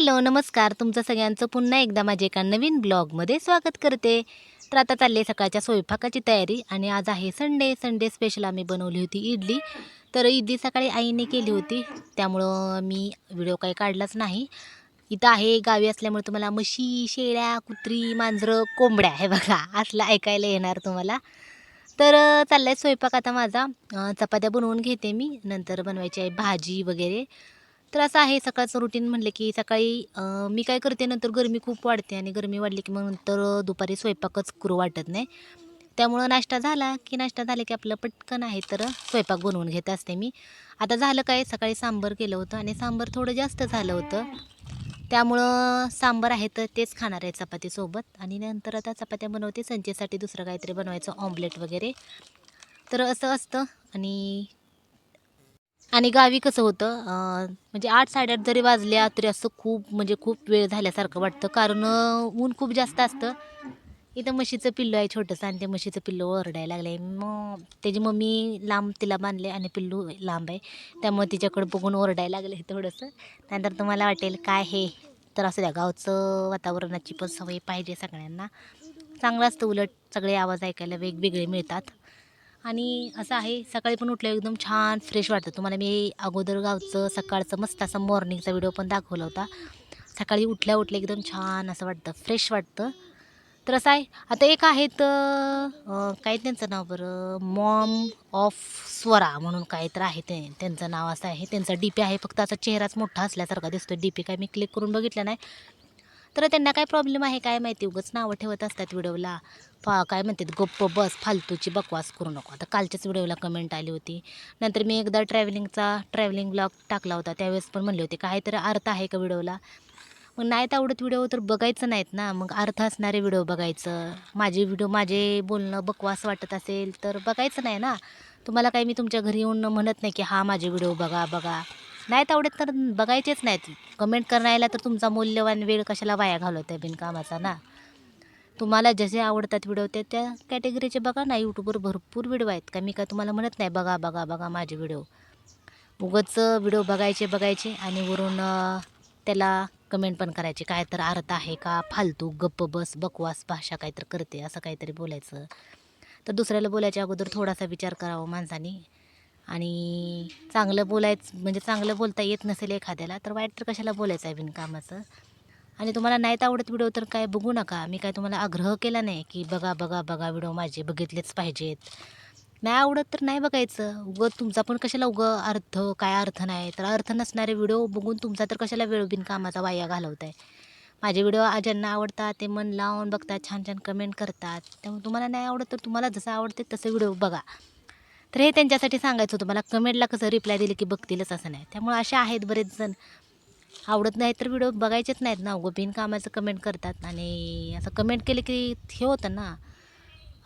Hello नमस्कार. तुमचं सगळ्यांचं पुन्हा एकदा माझ्या एका नवीन ब्लॉगमध्ये स्वागत करते. तर आता चालली सकाळच्या स्वयंपाकाची तयारी आणि आज आहे संडे. संडे स्पेशल आम्ही बनवली होती इडली. तर इडली सकाळी आईने केली होती. त्यामुळं मी व्हिडिओ काही काढलाच नाही. इथं आहे गावी असल्यामुळे तुम्हाला म्हशी शेळ्या कुत्री मांजरं कोंबड्या हे बघा असलं ऐकायला येणार तुम्हाला. तर अं, चाललाय स्वयंपाक आता माझा. चपात्या बनवून घेते मी. नंतर बनवायची आहे भाजी वगैरे. तर असं आहे सकाळचं रुटीन म्हणलं की सकाळी मी काय करते नंतर गरमी खूप वाढते आणि गरमी वाढली की मग नंतर दुपारी स्वयंपाकच करू वाटत नाही. त्यामुळं नाश्ता झाला की नाश्ता झाला की आपलं पटकन आहे तर स्वयंपाक बनवून घेत असते मी. आता झालं काय सकाळी सांबर केलं होतं आणि सांबर थोडं जास्त झालं होतं. त्यामुळं सांबर आहे तर तेच खाणार आहे चपातीसोबत आणि नंतर आता चपात्या बनवते. संचेसाठी दुसरं काहीतरी बनवायचं ऑमलेट वगैरे. तर असं असतं आणि आणि गावी कसं होतं म्हणजे आठ साडेआठ जरी वाजल्या तरी असं खूप म्हणजे खूप वेळ झाल्यासारखं वाटतं. कारण ऊन खूप जास्त असतं. इथं म्हशीचं पिल्लू आहे छोटंसं आणि ते म्हशीचं पिल्लू ओरडायला लागलं आहे मग त्याची मम्मी लांब तिला बांधले आणि पिल्लू लांब आहे. त्यामुळे तिच्याकडं बघून ओरडायला लागलं आहे थोडंसं. नंतर तुम्हाला वाटेल काय हे? तर असं द्या गावचं वातावरणाची पण सवय पाहिजे सगळ्यांना. चांगलं असतं उलट सगळे आवाज ऐकायला वेगवेगळे मिळतात. आणि असं आहे सकाळी पण उठल्यावर एकदम छान फ्रेश वाटतं. तुम्हाला मी अगोदर गावचं सकाळचं मस्त असा मॉर्निंगचा व्हिडिओ पण दाखवला होता. सकाळी उठल्या उठल्या एकदम छान असं वाटतं फ्रेश वाटतं. तर असं आहे आता एक आहेत काय त्यांचं नाव बरं? मॉम ऑफ स्वरा म्हणून काय तर आहे ते. त्यांचं नाव असं आहे त्यांचा डी पी आहे फक्त असा चेहराच मोठा असल्यासारखा दिसतो डी पी काय मी क्लिक करून बघितलं नाही. तर त्यांना काय प्रॉब्लेम आहे? काय माहिती? उगाच नावं ठेवत असतात व्हिडिओला. फा काय म्हणतात? गप्प बस फालतूची बकवास करू नको. आता कालच्याच व्हिडिओला कमेंट आली होती. नंतर मी एकदा ट्रॅव्हलिंगचा ट्रॅव्हलिंग ब्लॉग टाकला होता. त्यावेळेस पण म्हणले होते काहीतरी अर्थ आहे का व्हिडिओला? मग नाहीत आवडत व्हिडिओ तर बघायचं नाहीत ना. मग अर्थ असणारे व्हिडिओ बघायचं. माझे व्हिडिओ माझे बोलणं बकवास वाटत असेल तर बघायचं नाही ना. तुम्हाला काही मी तुमच्या घरी येऊन म्हणत नाही की हा माझे व्हिडिओ बघा बघा. नाहीत आवडत तर बघायचेच नाहीत. कमेंट करायला तर तुमचा मूल्यवान वेळ कशाला वाया घालवत आहे बिनकामाचा ना? तुम्हाला जसे आवडतात व्हिडिओ ते त्या कॅटेगरीचे बघा ना. यूट्यूबवर भरपूर व्हिडिओ आहेत. का मी काय तुम्हाला म्हणत नाही बघा बघा बघा माझे व्हिडिओ उगच व्हिडिओ बघायचे बघायचे आणि वरून त्याला कमेंट पण करायचे. काय तर अर्थ आहे का? फालतू गप्प बस बकवास भाषा काहीतरी करते असं काहीतरी बोलायचं. तर दुसऱ्याला बोलायच्या अगोदर थोडासा विचार करावा माणसाने. आणि चांगलं बोलायचं म्हणजे चांगलं बोलता येत नसेल एखाद्याला तर वाईट तर कशाला बोलायचं आहे बिनकामाचं? आणि तुम्हाला नाहीत आवडत व्हिडिओ तर काय बघू नका. मी काय तुम्हाला आग्रह केला नाही की बघा बघा बघा व्हिडिओ माझे बघितलेच पाहिजेत. नाही आवडत तर नाही बघायचं. उगं तुमचा पण कशाला उगं अर्थ काय अर्थ नाही. तर अर्थ नसणारे व्हिडिओ बघून तुमचा तर कशाला वेळ बिनकामाचा वाया घालवत आहे माझे व्हिडिओ ज्यांना आवडतात ते मन लावून बघतात छान छान कमेंट करतात. त्यामुळे तुम्हाला नाही आवडत तर तुम्हाला जसं आवडते तसं व्हिडिओ बघा. तर हे त्यांच्यासाठी सांगायचं होतं. मला कमेंटला कसं रिप्लाय दिले की बघतीलच असं नाही. त्यामुळे असे आहेत बरेच जण. आवडत नाही तर व्हिडिओ बघायचेच नाहीत ना उगं बिनकामाचं कमेंट करतात आणि असं कमेंट केलं की हे होतं ना.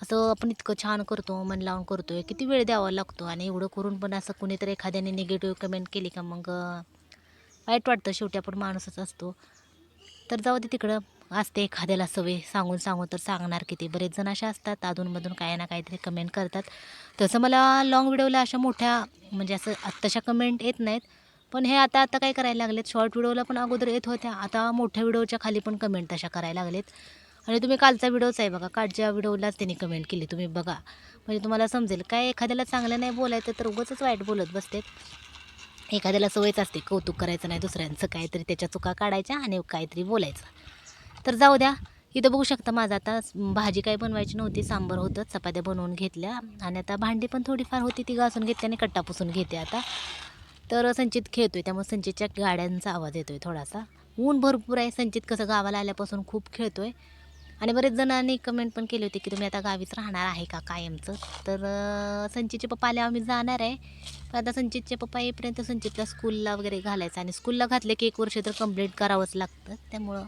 असं आपण इतकं छान करतो मन लावून करतोय. किती वेळ द्यावा लागतो आणि एवढं करून पण असं कुणीतरी एखाद्याने निगेटिव्ह कमेंट केली का मग वाईट वाटतं. शेवटी आपण माणूसच असतो. तर जाऊ दे तिकडं. असते एखाद्याला सवय सांगून सांगून तर सांगणार किती. बरेच जण अशा असतात अधूनमधून काय ना काहीतरी कमेंट करतात. तसं मला लॉंग व्हिडिओला अशा मोठ्या म्हणजे असं तशा कमेंट येत नाहीत. पण हे आता आता काय करायला लागलेत? शॉर्ट व्हिडिओला पण अगोदर येत होत्या. आता मोठ्या व्हिडिओच्या खाली पण कमेंट तशा करायला लागलेत. आणि तुम्ही कालचा व्हिडिओच आहे बघा. कालच्या व्हिडिओलाच त्यांनी कमेंट केली. तुम्ही बघा. म्हणजे तुम्हाला समजेल. काय एखाद्याला चांगलं नाही बोलायचं तर उगाचच वाईट बोलत बसतेत. एखाद्याला सवयच असते कौतुक करायचं नाही दुसऱ्यांचं काहीतरी त्याच्या चुका काढायच्या आणि काहीतरी बोलायचं. तर जाऊ द्या इथं बघू शकता माझं आता भाजी काय बनवायची नव्हती सांबर होतं चपात्या बनवून घेतल्या आणि आता भांडी पण थोडीफार होती ती घासून घेतली आणि कट्टा पुसून घेते आता. तर संचित आहे त्यामुळे संचितच्या गाड्यांचा आवाज येतो आहे थोडासा. ऊन भरपूर आहे संचित कसं गावाला आल्यापासून खूप खेळतो आहे आणि बरेच जणांनी कमेंट पण केली होती की तुम्ही आता गावीच राहणार आहे का कायमचं? तर संचितचे पप्पा आल्यावर आम्ही जाणार आहे. पण आता संचितचे पप्पा येईपर्यंत संचितला स्कूलला वगैरे घालायचं आणि स्कूलला घातले की एक वर्ष तर कंप्लीट करावंच लागतं. त्यामुळं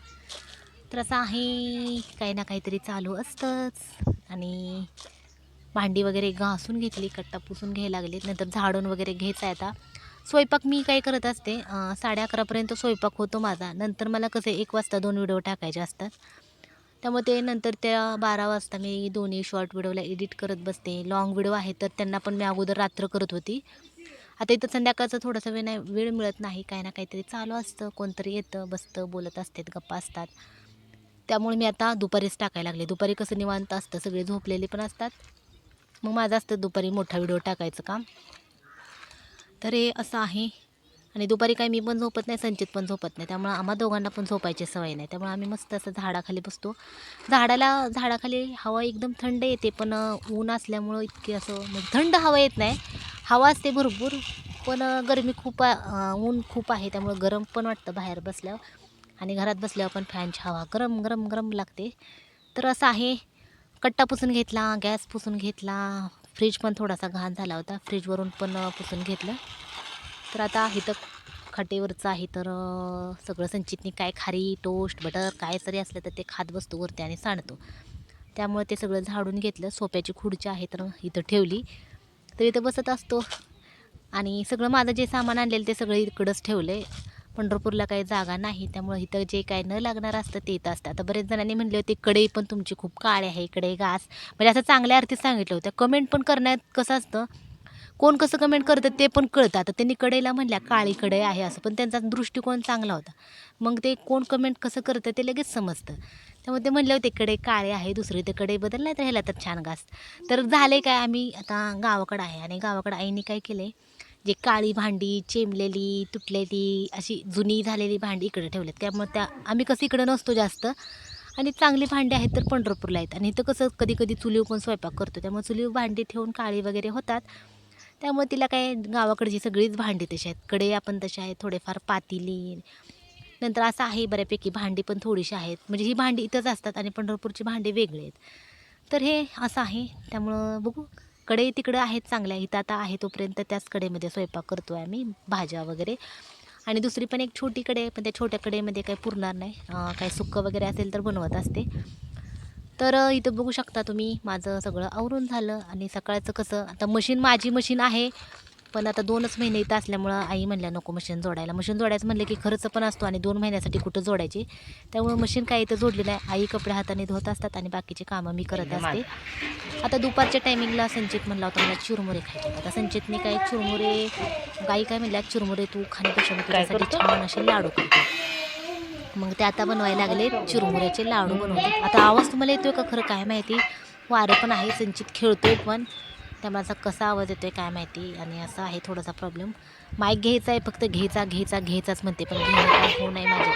तर असं आहे काही ना काहीतरी चालू असतंच. आणि भांडी वगैरे घासून घेतली कट्टा पुसून घ्यायला लागले नंतर झाडून वगैरे घ्यायचा आता. स्वयंपाक मी काय करत असते साडे अकरापर्यंत स्वयंपाक होतो माझा. नंतर मला कसं एक वाजता दोन व्हिडिओ टाकायचे असतात. त्यामुळे ते नंतर त्या बारा वाजता मी दोन्ही शॉर्ट व्हिडिओला एडिट करत बसते. लॉंग व्हिडिओ आहे तर त्यांना पण मी अगोदर रात्र करत होती. आता इथं संध्याकाळचं थोडंसं वेळ नाही वेळ मिळत नाही. काही ना काहीतरी चालू असतं कोणतरी येतं बसतं बोलत असतात गप्पा असतात. त्यामुळे मी आता दुपारीच टाकायला लागले. दुपारी कसं निवांत असतं सगळे झोपलेले पण असतात. मग माझं असतं दुपारी मोठा व्हिडिओ टाकायचं काम. तर हे असं आहे. आणि दुपारी काही मी पण झोपत नाही संचित पण झोपत नाही. त्यामुळं आम्हा दोघांना पण झोपायची सवय नाही. त्यामुळे आम्ही मस्त असं झाडाखाली बसतो. झाडाला झाडाखाली हवा एकदम थंड येते पण ऊन असल्यामुळं इतकी असं म्हणजे थंड हवा येत नाही. हवा असते भरपूर पण गरमी खूप ऊन खूप आहे. त्यामुळं गरम पण वाटतं बाहेर बसल्यावर. आणि घरात बसल्यावर पण फॅनची हवा गरम गरम गरम लागते. तर असं आहे. कट्टा पुसून घेतला गॅस पुसून घेतला. फ्रीज पण थोडासा घाण झाला होता. फ्रीजवरून पण पुसून घेतलं. तर आता इथं खटेवरचं आहे तर सगळं संचितनी काय खारी टोस्ट बटर काय जरी असलं तर ते खात बसतो वरती आणि सांडतो. त्यामुळे ते सगळं झाडून घेतलं सोप्याची खुर्ची आहे तर इथं ठेवली. तर इथं बसत असतो. आणि सगळं माझं जे सामान आणलेलं ते सगळं इकडंच ठेवलं आहे पंढरपूरला काही जागा नाही त्यामुळे इथं जे काय न लागणार असतं ते इथं असतं. आता बरेच जणांनी म्हणले होते कढई पण तुमची खूप काळे आहे इकडे घास. म्हणजे असं चांगल्या अर्थी सांगितलं होतं. कमेंट पण करण्यात कसं असतं कोण कसं कमेंट करतं ते पण कळतं. आता त्यांनी कडेला म्हणल्या काळी कढई आहे असं. पण त्यांचा दृष्टिकोन चांगला होता. मग ते कोण कमेंट कसं करतं ते लगेच समजतं. त्यामुळे ते म्हणले होते कडे काळे आहे दुसरी ते कडे बदलला तर ह्याला तर छान घास. तर झाले काय आम्ही आता गावाकडं आहे. आणि गावाकडं आईने काय केले जे काळी भांडी चेमलेली तुटलेली अशी जुनी झालेली भांडी इकडे ठेवलेत. त्यामुळे त्या आम्ही कसं इकडं नसतो जास्त. आणि चांगली भांडी आहेत तर पंढरपूरला आहेत. आणि इथं कसं कधी कधी चुलीव पण स्वयंपाक करतो. त्यामुळे चुलीव भांडी ठेवून काळी वगैरे होतात. त्यामुळे तिला काय गावाकडची सगळीच भांडी तशी आहेत. कडे आपण तशी आहेत थोडेफार पातेली नंतर असं आहे बऱ्यापैकी भांडी पण थोडीशी आहेत. म्हणजे ही भांडी इथंच असतात आणि पंढरपूरची भांडी वेगळी आहेत. तर हे असं आहे. त्यामुळं बघू. कडे तिकडं आहेत चांगल्या. इथं आता आहे तोपर्यंत त्याच कडेमध्ये स्वयंपाक करतो आहे आम्ही भाज्या वगैरे. आणि दुसरी पण एक छोटी कडे आहे पण त्या छोट्या कडेमध्ये काही पुरणार नाही. काही सुक्कं वगैरे असेल तर बनवत असते. तर इथं बघू शकता तुम्ही माझं सगळं आवरून झालं आणि सकाळचं कसं आता मशीन माझी मशीन आहे पण आता दोनच महिने इथं असल्यामुळं आई म्हणल्या नको मशीन जोडायला. मशीन जोडायचं म्हणलं की खर्च पण असतो आणि दोन महिन्यासाठी कुठं जोडायची? त्यामुळं मशीन काय इथं जोडली नाही. आई कपडे हाताने धुत असतात आणि बाकीचे कामं मी करत असते. आता दुपारच्या टायमिंगला संचित म्हणला होता मला चिरमुरे खायचे आता संचितने काय चिरमुरे गाई काय म्हणल्या चिरमुरे तू खाण्यापेक्षा मी तुझ्यासाठी छान असे लाडू करते. मग ते आता बनवायला लागले चिरमुऱ्याचे लाडू बनवले आता आवाज तुम्हाला येतोय का खरं काय माहिती? वारं पण आहे संचित खेळतोय पण. त्या माझा कसा आवाज येतोय काय माहिती? आणि असा आहे थोडासा प्रॉब्लेम माईक घ्यायचा आहे फक्त घ्यायचा घ्यायचा घ्यायचाच म्हणते पण होऊ नाही माझ्या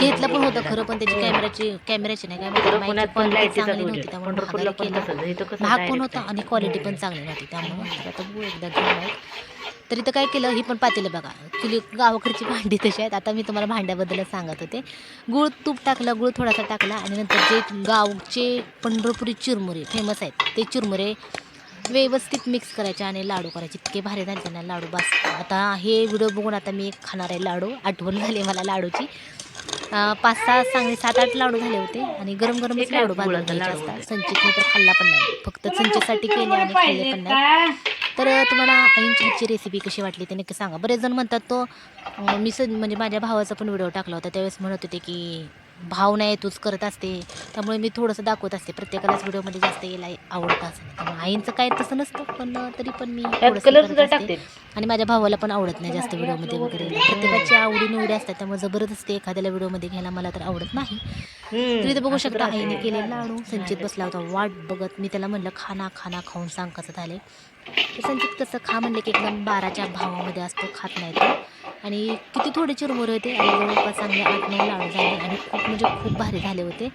घेतलं पण होतं खरं पण त्याची कॅमेराची कॅमेराची नाही काय लाईटीचा चांगली नव्हती त्यामुळे पण महाग होता. आणि क्वालिटी पण चांगली नव्हती त्यामुळे आता बघू एकदा घेऊन तर इथं काय केलं ही पण पातेलं बघा. चुली गावाकडची भांडी तशी आहेत. आता मी तुम्हाला भांड्याबद्दलच सांगत होते. गुळ तूप टाकलं गुळ थोडासा टाकला आणि नंतर जे गावचे पंढरपुरी चिरमुरे फेमस आहेत ते चिरमुरे व्यवस्थित मिक्स करायचे आणि लाडू करायचे. इतके भारी झाले त्यांना लाडू. बस. आता हे व्हिडिओ बघून आता मी एक खाणार आहे लाडू. आठवण झाली मला लाडूची. पाच सहा चांगले सात आठ लाडू झाले होते आणि गरम गरमच लाडू बांधून घ्यायचे असतात. संचितने तर खाल्ला पण नाही. फक्त संचितसाठी केले आणि खाल्ले पण नाही. तर तुम्हाला आईंची आजची रेसिपी कशी वाटली ते नक्की सांगा. बरेच जण म्हणतात तो मी सं म्हणजे माझ्या भावाचा पण व्हिडिओ टाकला होता. त्यावेळेस म्हणत होते की भाव नाही तूच करत असते. त्यामुळे मी थोडंसं दाखवत असते. प्रत्येकालाच व्हिडिओमध्ये जास्त यायला आवडत असेल त्यामुळे आईंचं काय तसं नसतं पण तरी पण मी असते. आणि माझ्या भावाला पण आवडत नाही जास्त व्हिडिओमध्ये वगैरे. प्रत्येकाची आवडी निवडी असतात. त्यामुळे जबरदस्ती एखाद्याला व्हिडिओमध्ये घ्यायला मला तर आवडत नाही. तर इथे बघू शकता आईने केलेला लाडू संचित बसला होता वाट बघत. मी त्याला म्हणलं खाना खाना खाऊन सांग कसं झाले तर संचित कसं खा म्हणलं की एकदम बाराच्या भावामध्ये असतो खात नाही तो. आणि किती थोडे चिरमुरे होते आणि जवळपास चांगले आठ नऊ लाडू झाले आणि खूप म्हणजे खूप भारी झाले होते.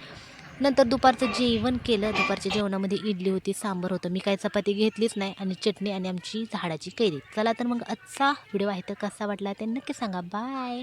नंतर दुपारचं जेवण केलं. दुपारच्या जेवणामध्ये इडली होती सांबर होतं. मी काही चपाती घेतलीच नाही आणि चटणी आणि आमची झाडाची कैरी. चला तर मग आजचा व्हिडिओ आहे तर कसा वाटला ते नक्की सांगा. बाय.